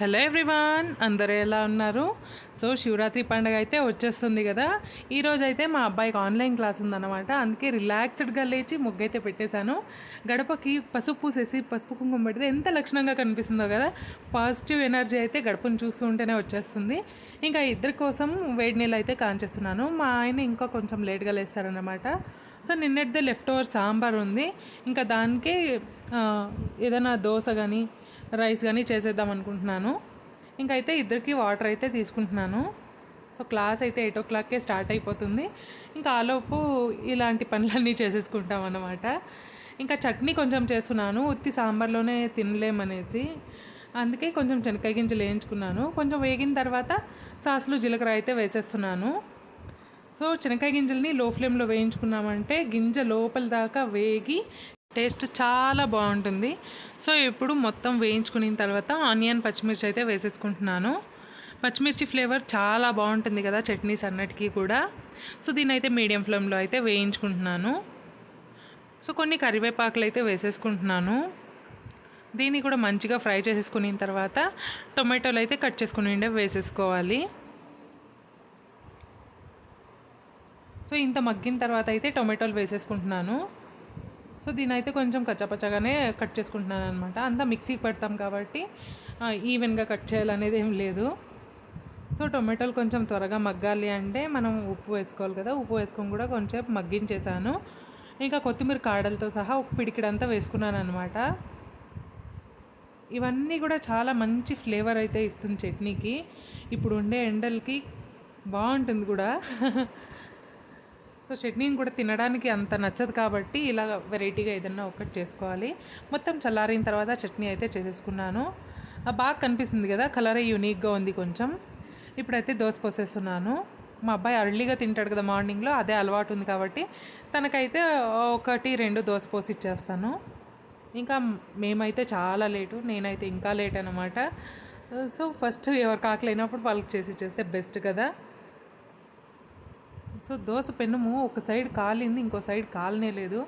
Hello everyone అందరూ ఎలా ఉన్నారు? సో శివరాత్రి పండుగ అయితే వచ్చేస్తుంది కదా. ఈరోజు అయితే మా అబ్బాయికి ఆన్లైన్ క్లాస్ ఉందన్నమాట. అందుకే రిలాక్స్డ్గా లేచి ముగ్గు అయితే పెట్టేశాను. గడపకి పసుపు పూసేసి పసుపు కుంకుమ పెడితే ఎంత లక్షణంగా కనిపిస్తుందో కదా. పాజిటివ్ ఎనర్జీ అయితే గడపను చూస్తూ ఉంటేనే వచ్చేస్తుంది. ఇంకా ఇద్దరి కోసం వేడి నీళ్ళు అయితే కాంచేస్తున్నాను. మా ఆయన ఇంకా కొంచెం లేట్గా లేస్తారనమాట సో నిన్నటిదే లెఫ్ట్ ఓవర్ సాంబార్ ఉంది. ఇంకా దానికి ఏదైనా దోశ కానీ రైస్ కానీ చేసేద్దాం అనుకుంటున్నాను. ఇంకైతే ఇద్దరికి వాటర్ అయితే తీసుకుంటున్నాను. సో క్లాస్ అయితే ఎయిట్ ఓ క్లాక్కే స్టార్ట్ అయిపోతుంది. ఇంకా ఆలోపు ఇలాంటి పనులన్నీ చేసేసుకుంటాం అన్నమాట. ఇంకా చట్నీ కొంచెం చేస్తున్నాను. ఉత్తి సాంబార్లోనే తినలేమనేసి. అందుకే కొంచెం శనక్కాయ గింజలు వేయించుకున్నాను. కొంచెం వేగిన తర్వాత సాసులు జీలకర్ర అయితే వేసేస్తున్నాను. సో శనక్కాయ గింజల్ని లో ఫ్లేమ్లో వేయించుకున్నామంటే గింజ లోపల దాకా వేగి టేస్ట్ చాలా బాగుంటుంది. సో ఇప్పుడు మొత్తం వేయించుకున్న తర్వాత ఆనియన్ పచ్చిమిర్చి అయితే వేసేసుకుంటున్నాను. పచ్చిమిర్చి ఫ్లేవర్ చాలా బాగుంటుంది కదా చట్నీస్ అన్నిటికీ కూడా. సో దీని అయితే మీడియం ఫ్లేమ్లో అయితే వేయించుకుంటున్నాను. సో కొన్ని కరివేపాకులు అయితే వేసేసుకుంటున్నాను. దీన్ని కూడా మంచిగా ఫ్రై చేసేసుకున్న తర్వాత టొమాటోలు అయితే కట్ చేసుకుని ఉండే వేసేసుకోవాలి. సో ఇంత మగ్గిన తర్వాత అయితే టొమాటోలు వేసేసుకుంటున్నాను. సో దీని అయితే కొంచెం కచ్చపచ్చగానే కట్ చేసుకుంటున్నాను అనమాట అంతా మిక్సీకి పెడతాం కాబట్టి ఈవెన్గా కట్ చేయాలనేది ఏం లేదు. సో టొమాటోలు కొంచెం త్వరగా మగ్గాలి అంటే మనం ఉప్పు వేసుకోవాలి కదా ఉప్పు వేసుకొని కూడా కొంచెం మగ్గించేసాను. ఇంకా కొత్తిమీర కాడలతో సహా ఒక పిడికిడంతా వేసుకున్నాను అనమాట ఇవన్నీ కూడా చాలా మంచి ఫ్లేవర్ అయితే ఇస్తుంది చట్నీకి. ఇప్పుడు ఉండే ఎండలకి బాగుంటుంది కూడా. సో చట్నీని కూడా తినడానికి అంత నచ్చదు కాబట్టి ఇలా వెరైటీగా ఏదన్నా ఒకటి చేసుకోవాలి. మొత్తం చల్లారిన తర్వాత చట్నీ అయితే చేసేసుకున్నాను. బాగా కనిపిస్తుంది కదా కలర్ యూనిక్గా ఉంది కొంచెం. ఇప్పుడైతే దోశ పోసేస్తున్నాను. మా అబ్బాయి అర్లీగా తింటాడు కదా మార్నింగ్లో అదే అలవాటు ఉంది కాబట్టి తనకైతే ఒకటి రెండు దోశ పోసి ఇచ్చేస్తాను ఇంకా మేమైతే చాలా లేటు నేనైతే ఇంకా లేట్ అనమాట సో ఫస్ట్ ఎవరికి ఆకలి అయినప్పుడు వాళ్ళకి చేసి ఇచ్చేస్తే బెస్ట్ కదా. సో దోశ పెనుము ఒక సైడ్ కాలింది ఇంకో సైడ్ కాలనే లేదు.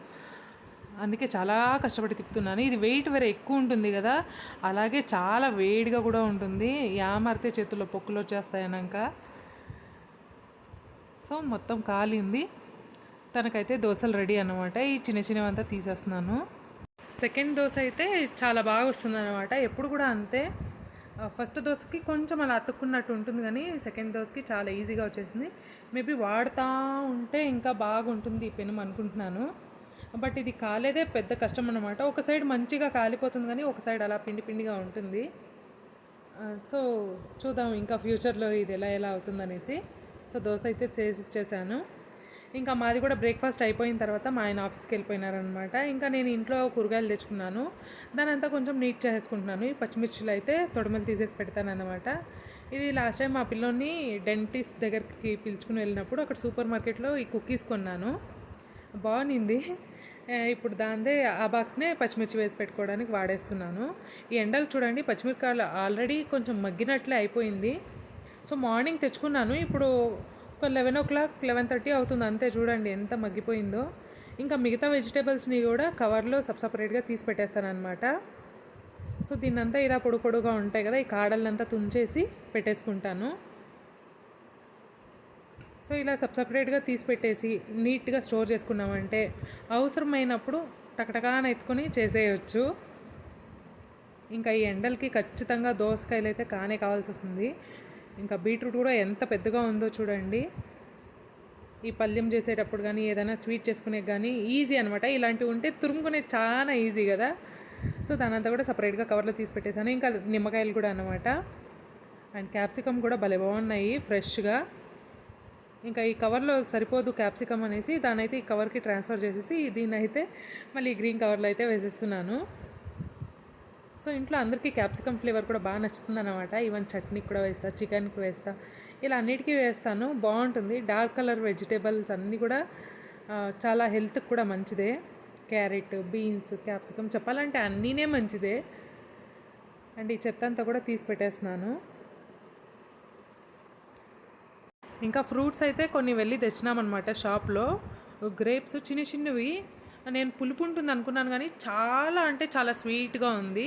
అందుకే చాలా కష్టపడి తిప్పుతున్నాను. ఇది వెయిట్ వేరే ఎక్కువ ఉంటుంది కదా అలాగే చాలా వేడిగా కూడా ఉంటుంది. యామరితే చేతుల్లో పొక్కులు వచ్చేస్తాయనాక. సో మొత్తం కాలింది. తనకైతే దోశలు రెడీ అన్నమాట. ఈ చిన్న చిన్నవంతా తీసేస్తున్నాను. సెకండ్ దోశ అయితే చాలా బాగా వస్తుంది అనమాట ఎప్పుడు కూడా అంతే. ఫస్ట్ దోశకి కొంచెం అలా అతుక్కున్నట్టు ఉంటుంది కానీ సెకండ్ దోశకి చాలా ఈజీగా వచ్చేసింది. మేబీ వాడుతూ ఉంటే ఇంకా బాగుంటుంది ఈ పెనం అనుకుంటున్నాను. బట్ ఇది కాలేదే పెద్ద కష్టం అనమాట ఒక సైడ్ మంచిగా కాలిపోతుంది కానీ ఒక సైడ్ అలా పిండి పిండిగా ఉంటుంది. సో చూద్దాం ఇంకా ఫ్యూచర్లో ఇది ఎలా ఎలా అవుతుందనేసి. సో దోశ అయితే చేసి ఇచ్చేసాను ఇంకా మాది కూడా బ్రేక్ఫాస్ట్ అయిపోయిన తర్వాత మా ఆయన ఆఫీస్కి వెళ్ళిపోయినారనమాట. ఇంకా నేను ఇంట్లో కూరగాయలు తెచ్చుకున్నాను. దాని అంతా కొంచెం నీట్ చేసుకుంటున్నాను ఈ పచ్చిమిర్చిలు అయితే తొడమలు తీసేసి పెడతానన్నమాట. ఇది లాస్ట్ టైం మా పిల్లోని డెంటిస్ట్ దగ్గరికి పిలుచుకుని వెళ్ళినప్పుడు అక్కడ సూపర్ మార్కెట్లో ఈ కుకీస్ కొన్నాను. బాగుంది. ఇప్పుడు దాందే ఆ బాక్స్నే పచ్చిమిర్చి వేసి పెట్టుకోవడానికి వాడేస్తున్నాను. ఈ ఎండలు చూడండి పచ్చిమిరకాయలు ఆల్రెడీ కొంచెం మగ్గినట్లే అయిపోయింది. సో మార్నింగ్ తెచ్చుకున్నాను. ఇప్పుడు ఒక eleven o'clock eleven thirty అవుతుంది. అంతే చూడండి ఎంత మగ్గిపోయిందో. ఇంకా మిగతా వెజిటేబుల్స్ని కూడా కవర్లో సబ్ సపరేట్గా తీసి పెట్టేస్తానమాట అనమాట సో దీన్నంతా ఇలా పొడు పొడుగా ఉంటాయి కదా ఈ కాడలంతా తుంచేసి పెట్టేసుకుంటాను. సో ఇలా సబ్ సపరేట్గా తీసి పెట్టేసి నీట్గా స్టోర్ చేసుకున్నామంటే అవసరమైనప్పుడు టకటకాన ఎత్తుకొని చేసేయచ్చు. ఇంకా ఈ ఎండలకి ఖచ్చితంగా దోసకాయలు అయితే కానే కావాల్సి వస్తుంది ఇంకా బీట్రూట్ కూడా ఎంత పెద్దగా ఉందో చూడండి. ఈ పల్యం చేసేటప్పుడు కానీ ఏదైనా స్వీట్ చేసుకునే కానీ ఈజీ అనమాట ఇలాంటివి ఉంటే తురుముకునే చాలా ఈజీ కదా. సో దానంతా కూడా సపరేట్గా కవర్లో తీసి పెట్టేశాను. ఇంకా నిమ్మకాయలు కూడా అనమాట అండ్ క్యాప్సికమ్ కూడా భలే బాగున్నాయి ఫ్రెష్గా. ఇంకా ఈ కవర్లో సరిపోదు క్యాప్సికమ్ అనేసి దానైతే ఈ కవర్కి ట్రాన్స్ఫర్ చేసేసి దీన్ని అయితే మళ్ళీ గ్రీన్ కవర్లో అయితే వేసేస్తున్నాను. సో ఇంట్లో అందరికీ క్యాప్సికమ్ ఫ్లేవర్ కూడా బాగా నచ్చుతుంది అనమాట ఈవెన్ చట్నీకి కూడా వేస్తా చికెన్కి వేస్తా. ఇలా అన్నిటికీ వేస్తాను. బాగుంటుంది. డార్క్ కలర్ వెజిటేబుల్స్ అన్నీ కూడా చాలా హెల్త్కి కూడా మంచిదే. క్యారెట్ బీన్స్ క్యాప్సికమ్ చెప్పాలంటే అన్నీనే మంచిదే. అండ్ ఈ చెత్త అంతా కూడా తీసి పెట్టేస్తున్నాను. ఇంకా ఫ్రూట్స్ అయితే కొన్ని వెళ్ళి తెచ్చినామన్నమాట షాప్లో. గ్రేప్స్ చిన్న చిన్నవి. నేను పులుపు ఉంటుంది అనుకున్నాను కానీ చాలా అంటే చాలా స్వీట్గా ఉంది.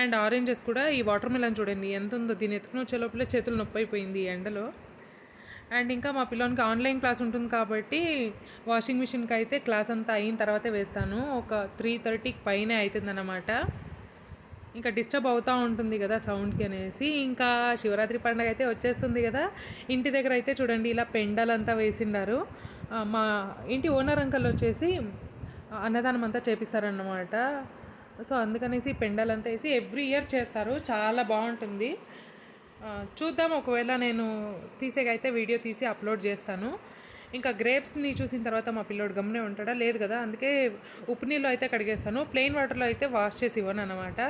అండ్ ఆరెంజెస్ కూడా ఈ వాటర్ మిలన్ చూడండి ఎంత ఉందో. దీన్ని ఎత్తుకుని వచ్చే లోపల చేతులు నొప్పి అయిపోయింది ఎండలో. అండ్ ఇంకా మా పిల్లోనికి ఆన్లైన్ క్లాస్ ఉంటుంది కాబట్టి వాషింగ్ మిషన్కి అయితే క్లాస్ అంతా అయిన తర్వాతే వేస్తాను. ఒక త్రీ థర్టీకి పైనే అవుతుందన్నమాట ఇంకా డిస్టర్బ్ అవుతూ ఉంటుంది కదా సౌండ్కి అనేసి. ఇంకా శివరాత్రి పండుగ అయితే వచ్చేస్తుంది కదా. ఇంటి దగ్గర అయితే చూడండి ఇలా పెండలంతా వేసిండారు. మా ఇంటి ఓనర్ అంకల్ వచ్చేసి అన్నదానం అంతా చేపిస్తారన్నమాట. సో అందుకనేసి పెండలంతా వేసి ఎవ్రీ ఇయర్ చేస్తారు. చాలా బాగుంటుంది. చూద్దాం. ఒకవేళ నేను తీసేకైతే వీడియో తీసి అప్లోడ్ చేస్తాను. ఇంకా గ్రేప్స్ని చూసిన తర్వాత మా పిల్లోడు గమ్మునే ఉంటాడా? లేదు కదా. అందుకే ఉప్పు నీళ్ళు అయితే కడిగేస్తాను. ప్లెయిన్ వాటర్లో అయితే వాష్ చేసి ఇవ్వను అనమాట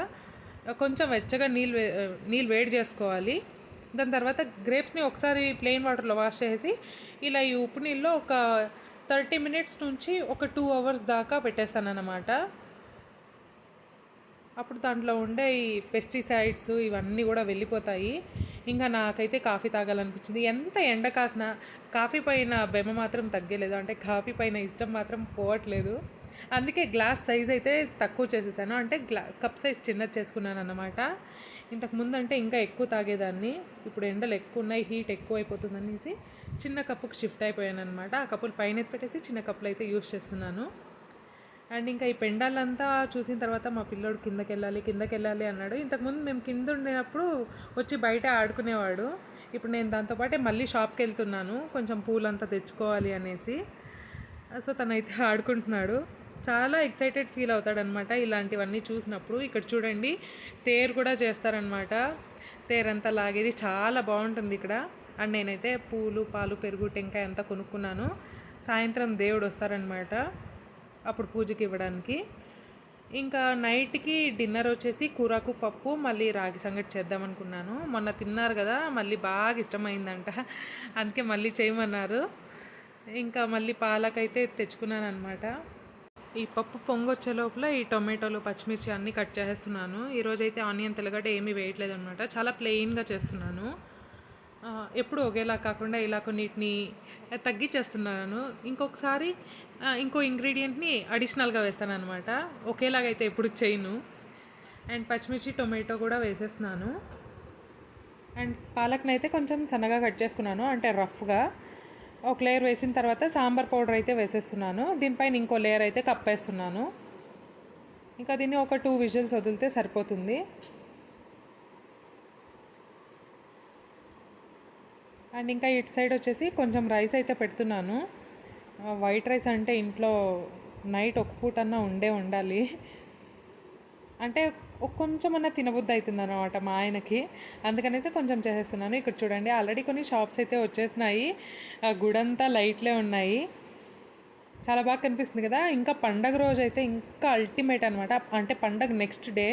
కొంచెం వెచ్చగా నీళ్ళు వే నీళ్ళు వేడి చేసుకోవాలి. దాని తర్వాత గ్రేప్స్ని ఒకసారి ప్లెయిన్ వాటర్లో వాష్ చేసి ఇలా ఈ ఉప్పు నీళ్ళలో ఒక థర్టీ మినిట్స్ నుంచి ఒక టూ అవర్స్ దాకా పెట్టేస్తానన్నమాట. అప్పుడు దాంట్లో ఉండే ఈ పెస్టిసైడ్స్ ఇవన్నీ కూడా వెళ్ళిపోతాయి. ఇంకా నాకైతే కాఫీ తాగాలనిపించింది. ఎంత ఎండ కాసిన కాఫీ పైన బెమ్మ మాత్రం తగ్గలేదు. అంటే కాఫీ పైన ఇష్టం మాత్రం పోవట్లేదు. అందుకే గ్లాస్ సైజ్ అయితే తక్కువ చేసేసాను. అంటే గ్లా కప్ సైజ్ చిన్నది చేసుకున్నాను అన్నమాట ఇంతకు ముందు అంటే ఇంకా ఎక్కువ తాగేదాన్ని. ఇప్పుడు ఎండలు ఎక్కువ ఉన్నాయి హీట్ ఎక్కువ అయిపోతుంది అనేసి చిన్న కప్పుకి షిఫ్ట్ అయిపోయాను అనమాట ఆ కప్పులు పైన పెట్టేసి చిన్న కప్పులు అయితే యూస్ చేస్తున్నాను. అండ్ ఇంకా ఈ పెండాలంతా చూసిన తర్వాత మా పిల్లోడు కిందకి వెళ్ళాలి కిందకి వెళ్ళాలి అన్నాడు ఇంతకుముందు మేము కింద ఉండేటప్పుడు వచ్చి బయట ఆడుకునేవాడు. ఇప్పుడు నేను దాంతోపాటే మళ్ళీ షాప్కి వెళ్తున్నాను కొంచెం పూలంతా తెచ్చుకోవాలి అనేసి. సో తనైతే ఆడుకుంటున్నాడు. చాలా ఎక్సైటెడ్ ఫీల్ అవుతాడనమాట ఇలాంటివన్నీ చూసినప్పుడు. ఇక్కడ చూడండి తేరు కూడా చేస్తారనమాట తేరంతా లాగేది చాలా బాగుంటుంది ఇక్కడ. అండ్ నేనైతే పూలు పాలు పెరుగు టెంకాయ అంతా కొనుక్కున్నాను. సాయంత్రం దేవుడు వస్తారనమాట అప్పుడు పూజకి ఇవ్వడానికి. ఇంకా నైట్కి డిన్నర్ వచ్చేసి కూరకు పప్పు మళ్ళీ రాగి సంగటి చేద్దాం అనుకున్నాను. మొన్న తిన్నారు కదా మళ్ళీ బాగా ఇష్టమైందంట. అందుకే మళ్ళీ చేయమన్నారు. ఇంకా మళ్ళీ పాలకైతే తెచ్చుకున్నాను అనమాట ఈ పప్పు పొంగొచ్చే లోపల ఈ టొమాటోలు పచ్చిమిర్చి అన్నీ కట్ చేస్తున్నాను. ఈరోజైతే ఆనియన్ తెల్లగడ్డ ఏమీ వేయట్లేదు అనమాట చాలా ప్లెయిన్గా చేస్తున్నాను. ఎప్పుడు ఒకేలా కాకుండా ఇలా కొన్నిటిని తగ్గించేస్తున్నాను ఇంకొకసారి ఇంకో ఇంగ్రీడియంట్ని అడిషనల్గా వేస్తాను అనమాట ఒకేలాగైతే ఎప్పుడు చేయను. అండ్ పచ్చిమిర్చి టొమాటో కూడా వేసేస్తున్నాను. అండ్ పాలక్ని అయితే కొంచెం సన్నగా కట్ చేసుకున్నాను అంటే రఫ్గా. ఒక లేయర్ వేసిన తర్వాత సాంబార్ పౌడర్ అయితే వేసేస్తున్నాను. దీనిపైన ఇంకో లేయర్ అయితే కప్పేస్తున్నాను. ఇంకా దీన్ని ఒక టూ విజిల్స్ వదిలితే సరిపోతుంది. అండ్ ఇంకా ఇటు సైడ్ వచ్చేసి కొంచెం రైస్ అయితే పెడుతున్నాను. వైట్ రైస్ అంటే ఇంట్లో నైట్ ఒక పూట అన్నా ఉండే ఉండాలి. అంటే కొంచెం అన్న తినబుద్ధి అవుతుంది అనమాట మా ఆయనకి. అందుకనేసి కొంచెం చేసేస్తున్నాను. ఇక్కడ చూడండి ఆల్రెడీ కొన్ని షాప్స్ అయితే వచ్చేసినాయి. గుడంతా లైట్లే ఉన్నాయి. చాలా బాగా కనిపిస్తుంది కదా. ఇంకా పండగ రోజు అయితే ఇంకా అల్టిమేట్ అనమాట అంటే పండగ నెక్స్ట్ డే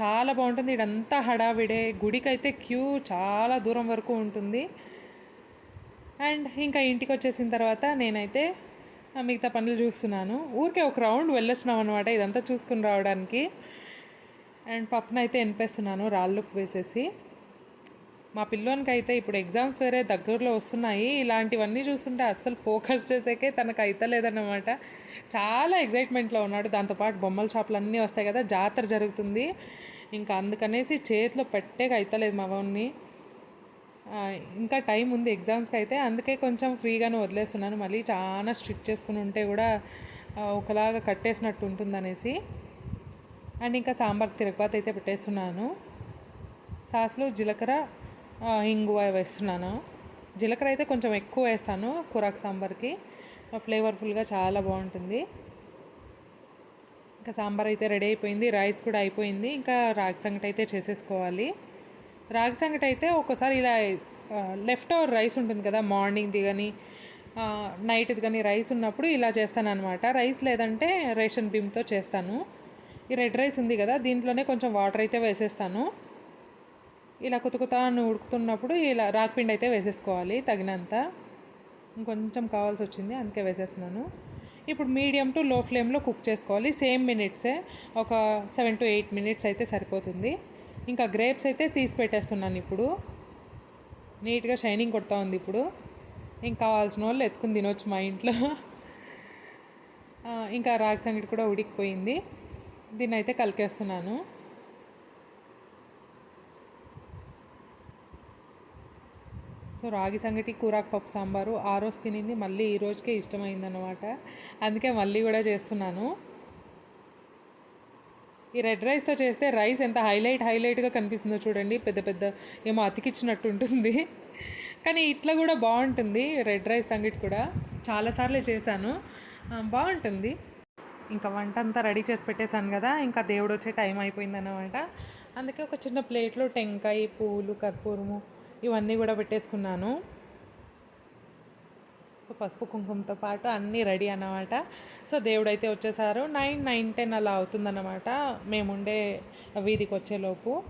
చాలా బాగుంటుంది. ఇదంతా హడావిడే. గుడికి అయితే క్యూ చాలా దూరం వరకు ఉంటుంది. అండ్ ఇంకా ఇంటికి వచ్చేసిన తర్వాత నేనైతే మిగతా పనులు చూస్తున్నాను. ఊరికే ఒక రౌండ్ వెళ్ళొచ్చినాం అనమాట ఇదంతా చూసుకుని రావడానికి. అండ్ పప్పున అయితే ఎనిపేస్తున్నాను రాళ్ళు వేసేసి. మా పిల్లోనికైతే ఇప్పుడు ఎగ్జామ్స్ వేరే దగ్గరలో వస్తున్నాయి. ఇలాంటివన్నీ చూస్తుంటే అస్సలు ఫోకస్ చేసేకే తనకు అవుతలేదన్నమాట చాలా ఎగ్జైట్మెంట్లో ఉన్నాడు. దాంతోపాటు బొమ్మల షాపులు అన్నీ వస్తాయి కదా జాతర జరుగుతుంది. ఇంకా అందుకనేసి చేతిలో పెట్టేక అవుతలేదు మా వాడిని ఇంకా టైం ఉంది ఎగ్జామ్స్కి అయితే. అందుకే కొంచెం ఫ్రీగానే వదిలేస్తున్నాను. మళ్ళీ చాలా స్ట్రిక్ట్ చేసుకుని ఉంటే కూడా ఒకలాగా కట్టేసినట్టు ఉంటుందనేసి. అండ్ ఇంకా సాంబార్ తిరగపాత అయితే పెట్టేస్తున్నాను. సాస్లో జీలకర్ర ఇంగువ వేస్తున్నాను. జీలకర్ర అయితే కొంచెం ఎక్కువ వేస్తాను కూరాకు సాంబార్కి. ఫ్లేవర్ఫుల్గా చాలా బాగుంటుంది. ఇంకా సాంబార్ అయితే రెడీ అయిపోయింది రైస్ కూడా అయిపోయింది. ఇంకా రాగి సంగటి అయితే చేసేసుకోవాలి. రాగి సంగటి అయితే ఒక్కసారి ఇలా లెఫ్ట్ ఓవర్ రైస్ ఉంటుంది కదా మార్నింగ్ది కానీ నైట్ది కానీ రైస్ ఉన్నప్పుడు ఇలా చేస్తాను అనమాట రైస్ లేదంటే రేషన్ బియ్యంతో చేస్తాను. ఈ రెడ్ రైస్ ఉంది కదా దీంట్లోనే కొంచెం వాటర్ అయితే వేసేస్తాను. ఇలా కొత్త కొత్త అని ఉడుకుతున్నప్పుడు ఇలా రాగిపిండి అయితే వేసేసుకోవాలి తగినంత. ఇంకొంచెం కావాల్సి వచ్చింది అందుకే వేసేస్తున్నాను. ఇప్పుడు మీడియం టు లో ఫ్లేమ్లో కుక్ చేసుకోవాలి. సేమ్ మినిట్సే ఒక సెవెన్ టు ఎయిట్ మినిట్స్ అయితే సరిపోతుంది. ఇంకా గ్రేప్స్ అయితే తీసి పెట్టేస్తున్నాను ఇప్పుడు. నీట్గా షైనింగ్ కొడతా ఉంది ఇప్పుడు. ఇంకా కావాల్సిన వాళ్ళు ఎత్తుకుని తినొచ్చు మా ఇంట్లో. ఇంకా రాగి సంగటి కూడా ఉడికిపోయింది. దీన్ని అయితే కలికేస్తున్నాను సో రాగి సంగటి కూరాకు పప్పు సాంబారు ఆ రోజు తినింది. మళ్ళీ ఈ రోజుకే ఇష్టమైందన్నమాట. అందుకే మళ్ళీ కూడా చేస్తున్నాను. ఈ రెడ్ రైస్తో చేస్తే రైస్ ఎంత హైలైట్ హైలైట్గా కనిపిస్తుందో చూడండి. పెద్ద పెద్ద ఏమో అతికిచ్చినట్టు ఉంటుంది. కానీ ఇట్లా కూడా బాగుంటుంది రెడ్ రైస్ సంగటి కూడా. చాలాసార్లు చేశాను. బాగుంటుంది. ఇంకా వంట అంతా రెడీ చేసి పెట్టేశాను కదా. ఇంకా దేవుడు వచ్చే టైం అయిపోయింది అన్నమాట అందుకే ఒక చిన్న ప్లేట్లో టెంకాయ పూలు కర్పూరము ఇవన్నీ కూడా పెట్టేసుకున్నాను. సో పసుపు కుంకుమతో పాటు అన్నీ రెడీ అన్నమాట. సో దేవుడు అయితే వచ్చేసారు. నైన్ నైన్ టెన్ అలా అవుతుందన్నమాట. మేముండే వీధికి వచ్చేలోపు.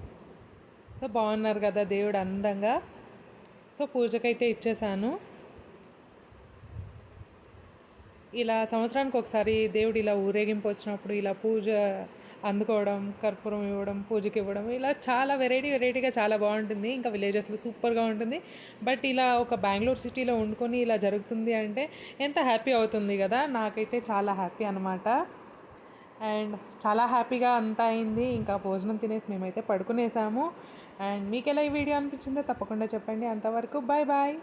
సో బాగున్నారు కదా దేవుడు అందంగా. సో పూజకైతే ఇచ్చేసాను. ఇలా సంవత్సరానికి ఒకసారి దేవుడు ఇలా ఊరేగింపు వచ్చినప్పుడు ఇలా పూజ అందుకోవడం కర్పూరం ఇవ్వడం పూజకి ఇవ్వడం ఇలా చాలా వెరైటీ వెరైటీగా చాలా బాగుంటుంది. ఇంకా విలేజెస్లో సూపర్గా ఉంటుంది. బట్ ఇలా ఒక బెంగళూరు సిటీలో వండుకొని ఇలా జరుగుతుంది అంటే ఎంత హ్యాపీ అవుతుంది కదా? నాకైతే చాలా హ్యాపీ అనమాట అండ్ చాలా హ్యాపీగా అంతా అయింది. ఇంకా భోజనం తినేసి మేమైతే పడుకునేసాము. అండ్ మీకు ఎలా ఈ వీడియో అనిపించిందో తప్పకుండా చెప్పండి. అంతవరకు బాయ్ బాయ్